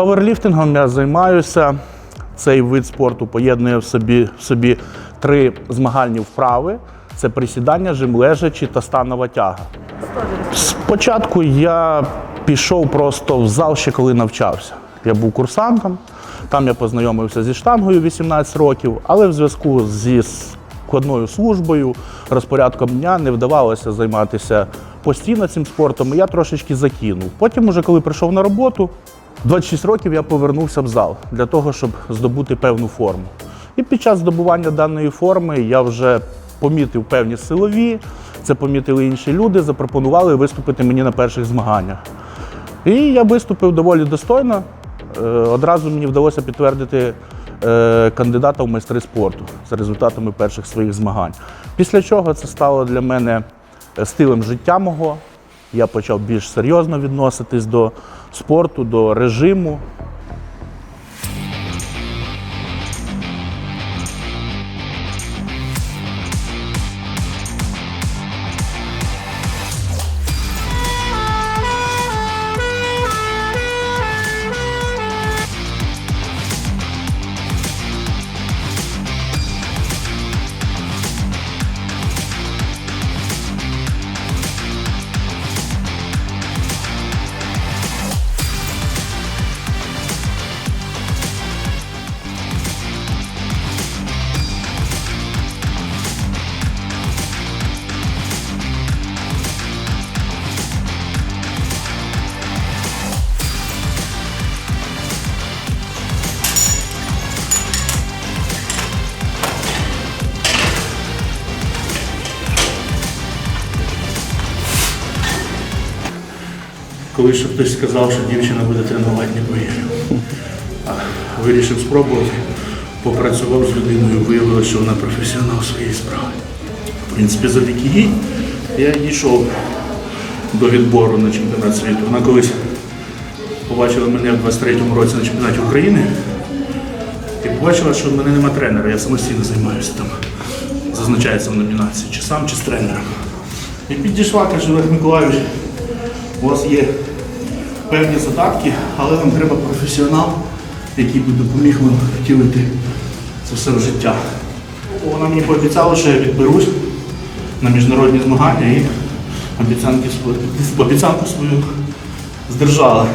Паверліфтингом я займаюся. Цей вид спорту поєднує в собі, в собі три змагальні вправи: це присідання, жим лежачі та станова тяга. Спочатку я пішов просто в зал ще коли навчався. Я був курсантом, там я познайомився зі штангою 18 років, але в зв'язку зі складною службою, розпорядком дня не вдавалося займатися постійно цим спортом, і я трошечки закинув. Потім, уже коли прийшов на роботу, 26 років я повернувся в зал для того, щоб здобути певну форму. І під час здобування даної форми я вже помітив певні силові, це помітили інші люди, запропонували виступити мені на перших змаганнях. І я виступив доволі достойно. Е, Одразу мені вдалося підтвердити е, кандидата в майстри спорту за результатами перших своїх змагань. Після чого це стало для мене е, стилем життя мого. Я почав більш серйозно відноситись до спорту, до режиму. Коли ще хтось сказав, що дівчина буде тренувати, не повірив. Вирішив спробувати, попрацював з людиною, виявилося, що вона професіонал своєї справи. В принципі, завдяки їй я дійшов до відбору на чемпіонат світу. Вона колись побачила мене в 23-му році на чемпіонаті України і побачила, що в мене нема тренера, я самостійно займаюся там. Зазначається в номінації, чи сам, чи з тренером. І підійшла, каже, Олег Миколаївич, у вас є певні задатки, але нам треба професіонал, який би допоміг нам втілити це все в життя. Вона мені пообіцяла, що я відберусь на міжнародні змагання і обіцянку свою здержала.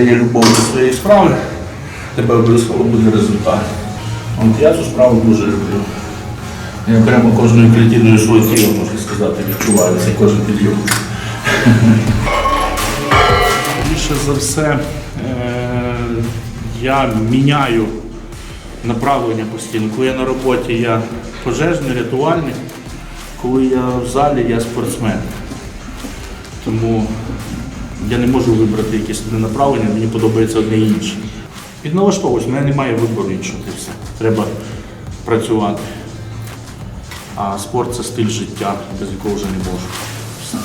Якщо є любов до своєї справи, тебе обов'язково буде результат. От я цю справу дуже люблю. Я прямо кожною клітиною свого тіла, можна сказати, відчуваю цей кожен підйом. Більше за все е, я міняю направлення постійно. Коли я на роботі, я пожежний, рятувальник. Коли я в залі, я спортсмен. Тому я не можу вибрати якесь одне направлення, мені подобається одне і інше. Підналаштовуюсь, в мене немає вибору іншого, все. Треба працювати. А спорт це стиль життя, без якого вже не можу. Все.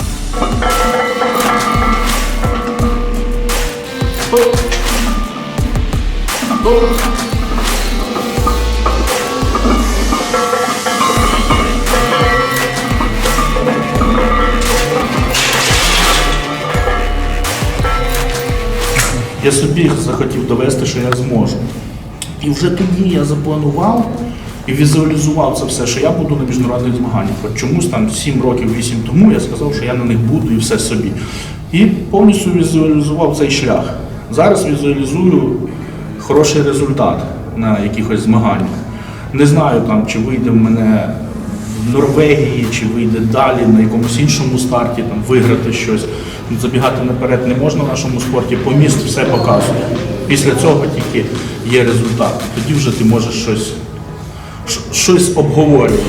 Я собі захотів довести, що я зможу. І вже тоді я запланував і візуалізував це все, що я буду на міжнародних змаганнях. От чомусь там 7 років, 8 тому я сказав, що я на них буду і все собі. І повністю візуалізував цей шлях. Зараз візуалізую хороший результат на якихось змаганнях. Не знаю там, чи вийде в мене в Норвегії, чи вийде далі на якомусь іншому старті, там виграти щось. Забігати наперед не можна в нашому спорті, по місту все показує. Після цього тільки є результат. Тоді вже ти можеш щось, щось обговорювати.